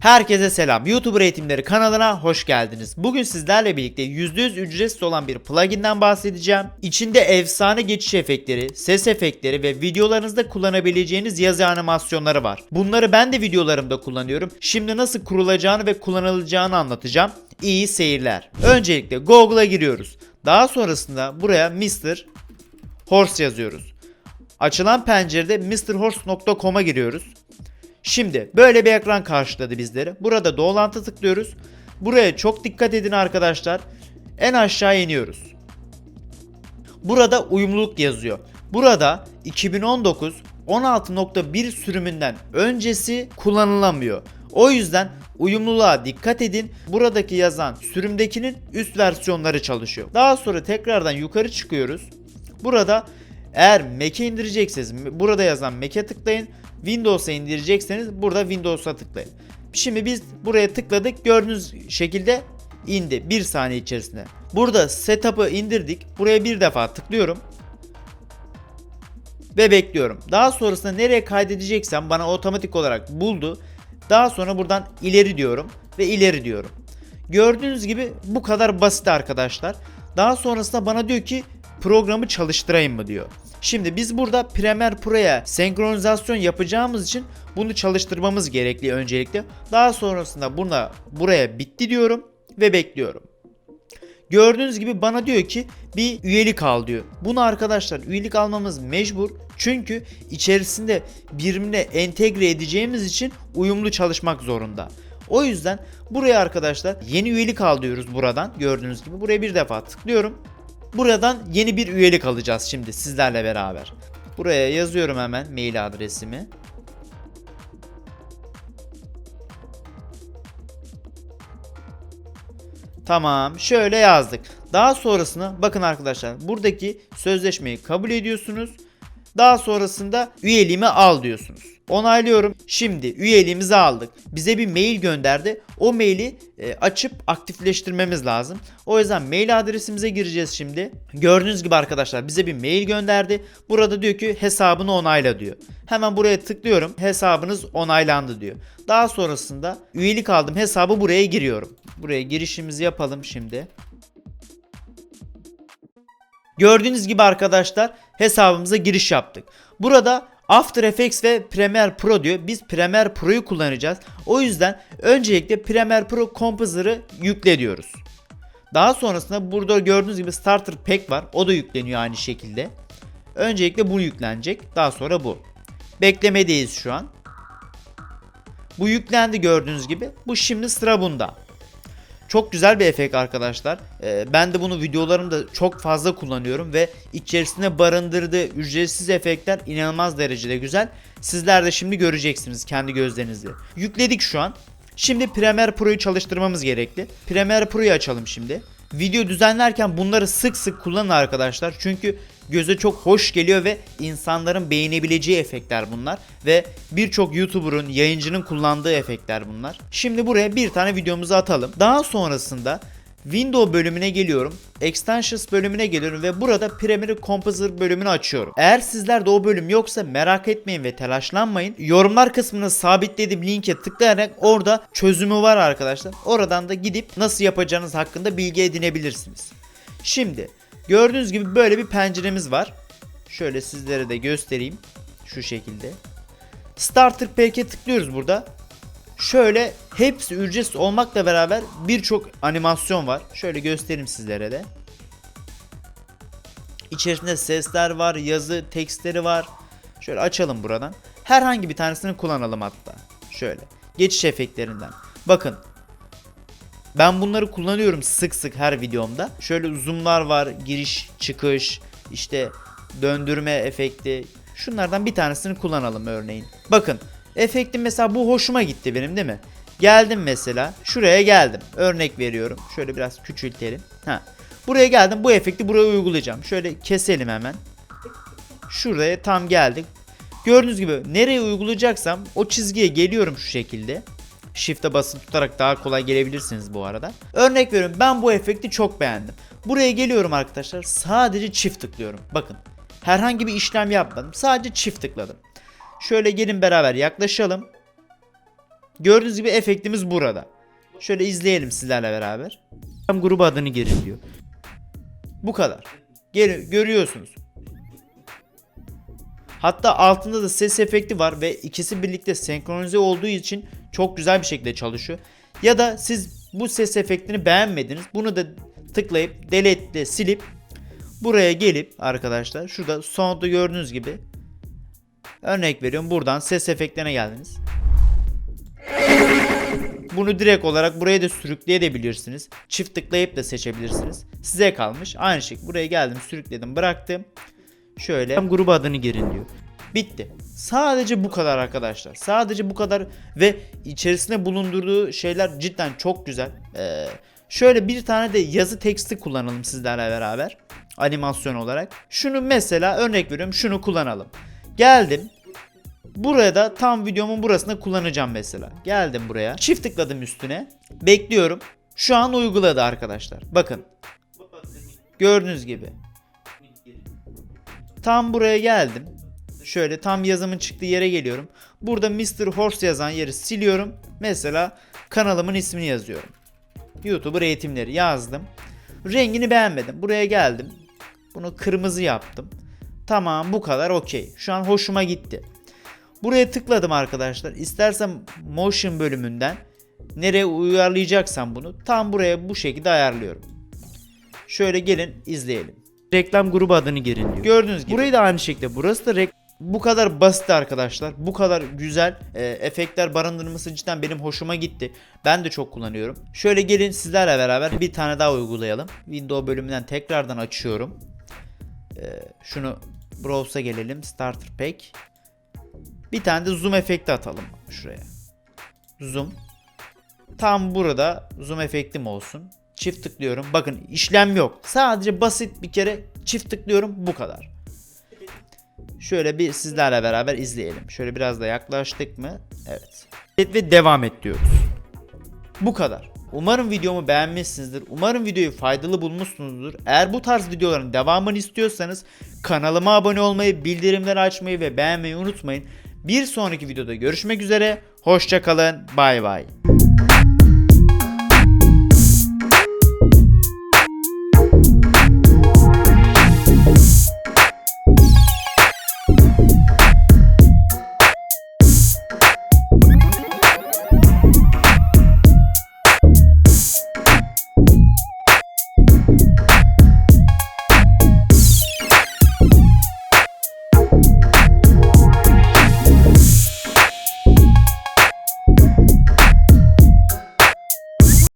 Herkese selam. YouTuber Eğitimleri kanalına hoş geldiniz. Bugün sizlerle birlikte %100 ücretsiz olan bir pluginden bahsedeceğim. İçinde efsane geçiş efektleri, ses efektleri ve videolarınızda kullanabileceğiniz yazı animasyonları var. Bunları ben de videolarımda kullanıyorum. Şimdi nasıl kurulacağını ve kullanılacağını anlatacağım. İyi seyirler. Öncelikle Google'a giriyoruz. Daha sonrasında buraya Mr. Horse yazıyoruz. Açılan pencerede mrhorse.com'a giriyoruz. Şimdi böyle bir ekran karşıladı bizleri. Burada doğrulantı tıklıyoruz. Buraya çok dikkat edin arkadaşlar. En aşağı iniyoruz. Burada uyumluluk yazıyor. Burada 2019 16.1 sürümünden öncesi kullanılamıyor. O yüzden uyumluluğa dikkat edin. Buradaki yazan sürümdekinin üst versiyonları çalışıyor. Daha sonra tekrardan yukarı çıkıyoruz. Burada eğer Mac'e indirecekseniz burada yazan Mac'e tıklayın. Windows'a indirecekseniz burada Windows'a tıklayın. Şimdi biz buraya tıkladık. Gördüğünüz şekilde indi 1 saniye içerisinde. Burada setup'ı indirdik. Buraya bir defa tıklıyorum. Ve bekliyorum. Daha sonrasında nereye kaydedeceksem bana otomatik olarak buldu. Daha sonra buradan ileri diyorum ve ileri diyorum. Gördüğünüz gibi bu kadar basit arkadaşlar. Daha sonrasında bana diyor ki programı çalıştırayım mı diyor. Şimdi biz burada Premiere Pro'ya senkronizasyon yapacağımız için bunu çalıştırmamız gerekli öncelikle. Daha sonrasında buna buraya bitti diyorum ve bekliyorum. Gördüğünüz gibi bana diyor ki bir üyelik al diyor. Bunu arkadaşlar üyelik almamız mecbur. Çünkü içerisinde birbirine entegre edeceğimiz için uyumlu çalışmak zorunda. O yüzden buraya arkadaşlar yeni üyelik al diyoruz buradan. Gördüğünüz gibi buraya bir defa tıklıyorum. Buradan yeni bir üyelik alacağız şimdi sizlerle beraber. Buraya yazıyorum hemen mail adresimi. Tamam şöyle yazdık. Daha sonrasını bakın arkadaşlar buradaki sözleşmeyi kabul ediyorsunuz. Daha sonrasında üyeliğimi al diyorsunuz. Onaylıyorum. Şimdi üyeliğimizi aldık. Bize bir mail gönderdi. O maili e, açıp aktifleştirmemiz lazım. O yüzden mail adresimize gireceğiz şimdi. Gördüğünüz gibi arkadaşlar bize bir mail gönderdi. Burada diyor ki hesabını onayla diyor. Hemen buraya tıklıyorum. Hesabınız onaylandı diyor. Daha sonrasında üyelik aldım hesabı buraya giriyorum. Buraya girişimizi yapalım şimdi. Gördüğünüz gibi arkadaşlar hesabımıza giriş yaptık. Burada After Effects ve Premiere Pro diyor. Biz Premiere Pro'yu kullanacağız. O yüzden öncelikle Premiere Pro Composer'ı yükle diyoruz. Daha sonrasında burada gördüğünüz gibi Starter Pack var. O da yükleniyor aynı şekilde. Öncelikle bu yüklenecek. Daha sonra bu. Beklemedeyiz şu an. Bu yüklendi gördüğünüz gibi. Bu şimdi sıra bunda. Çok güzel bir efekt arkadaşlar. Ee, ben de bunu videolarımda çok fazla kullanıyorum ve içerisinde barındırdığı ücretsiz efektler inanılmaz derecede güzel. Sizler de şimdi göreceksiniz kendi gözlerinizle. Yükledik şu an. Şimdi Premiere Pro'yu çalıştırmamız gerekli. Premiere Pro'yu açalım şimdi. Video düzenlerken bunları sık sık kullanın arkadaşlar. Çünkü göze çok hoş geliyor ve insanların beğenebileceği efektler bunlar. Ve birçok YouTuber'ın, yayıncının kullandığı efektler bunlar. Şimdi buraya bir tane videomuzu atalım. Daha sonrasında Window bölümüne geliyorum. Extensions bölümüne geliyorum ve burada Premiere Composer bölümünü açıyorum. Eğer sizlerde o bölüm yoksa merak etmeyin ve telaşlanmayın. Yorumlar kısmına sabitlediğim linke tıklayarak orada çözümü var arkadaşlar. Oradan da gidip nasıl yapacağınız hakkında bilgi edinebilirsiniz. Şimdi gördüğünüz gibi böyle bir penceremiz var. Şöyle sizlere de göstereyim. Şu şekilde. Starter Pack'e tıklıyoruz burada. Şöyle hepsi ücretsiz olmakla beraber birçok animasyon var. Şöyle göstereyim sizlere de. İçerisinde sesler var, yazı, tekstleri var. Şöyle açalım buradan. Herhangi bir tanesini kullanalım hatta. Şöyle. Geçiş efektlerinden. Bakın. Ben bunları kullanıyorum sık sık her videomda. Şöyle zoomlar var, giriş, çıkış, işte döndürme efekti. Şunlardan bir tanesini kullanalım örneğin. Bakın Efektim mesela bu hoşuma gitti benim değil mi? Geldim mesela şuraya geldim. Örnek veriyorum. Şöyle biraz küçültelim. Ha. Buraya geldim. Bu efekti buraya uygulayacağım. Şöyle keselim hemen. Şuraya tam geldik. Gördüğünüz gibi nereye uygulayacaksam o çizgiye geliyorum şu şekilde. Shift'e basıp tutarak daha kolay gelebilirsiniz bu arada. Örnek veriyorum ben bu efekti çok beğendim. Buraya geliyorum arkadaşlar sadece çift tıklıyorum. Bakın herhangi bir işlem yapmadım. Sadece çift tıkladım. Şöyle gelin beraber yaklaşalım. Gördüğünüz gibi efektimiz burada. Şöyle izleyelim sizlerle beraber. Tam grubu adını girin diyor. Bu kadar. Geri, görüyorsunuz. Hatta altında da ses efekti var ve ikisi birlikte senkronize olduğu için çok güzel bir şekilde çalışıyor. Ya da siz bu ses efektini beğenmediniz. Bunu da tıklayıp delete'le silip buraya gelip arkadaşlar şurada sound'da gördüğünüz gibi örnek veriyorum buradan ses efektlerine geldiniz. Bunu direkt olarak buraya da sürükleyebilirsiniz. Çift tıklayıp da seçebilirsiniz. Size kalmış. Aynı şey. Buraya geldim, sürükledim, bıraktım. Şöyle grubu adını girin diyor. Bitti. Sadece bu kadar arkadaşlar. Sadece bu kadar ve içerisinde bulundurduğu şeyler cidden çok güzel. Ee, şöyle bir tane de yazı teksti kullanalım sizlerle beraber. Animasyon olarak. Şunu mesela örnek veriyorum. Şunu kullanalım. Geldim. Buraya da tam videomun burasında kullanacağım mesela. Geldim buraya. Çift tıkladım üstüne. Bekliyorum. Şu an uyguladı arkadaşlar. Bakın. Gördüğünüz gibi. Tam buraya geldim. Şöyle tam yazımın çıktığı yere geliyorum. Burada Mr. Horse yazan yeri siliyorum. Mesela kanalımın ismini yazıyorum. YouTuber eğitimleri yazdım. Rengini beğenmedim. Buraya geldim. Bunu kırmızı yaptım. Tamam bu kadar okey. Şu an hoşuma gitti. Buraya tıkladım arkadaşlar. İstersem motion bölümünden nereye uyarlayacaksam bunu tam buraya bu şekilde ayarlıyorum. Şöyle gelin izleyelim. Reklam grubu adını girin diyor. Gördüğünüz gibi. Burayı da aynı şekilde. Burası da rek- bu kadar basit arkadaşlar. Bu kadar güzel e, efektler barındırması cidden benim hoşuma gitti. Ben de çok kullanıyorum. Şöyle gelin sizlerle beraber bir tane daha uygulayalım. Windows bölümünden tekrardan açıyorum. E, şunu Browse'a gelelim. Starter Pack. Bir tane de zoom efekti atalım şuraya. Zoom. Tam burada zoom efektim olsun. Çift tıklıyorum. Bakın işlem yok. Sadece basit bir kere çift tıklıyorum bu kadar. Şöyle bir sizlerle beraber izleyelim. Şöyle biraz da yaklaştık mı? Evet. Ve devam et diyoruz. Bu kadar. Umarım videomu beğenmişsinizdir. Umarım videoyu faydalı bulmuşsunuzdur. Eğer bu tarz videoların devamını istiyorsanız kanalıma abone olmayı, bildirimleri açmayı ve beğenmeyi unutmayın. Bir sonraki videoda görüşmek üzere. Hoşçakalın. Bay bay.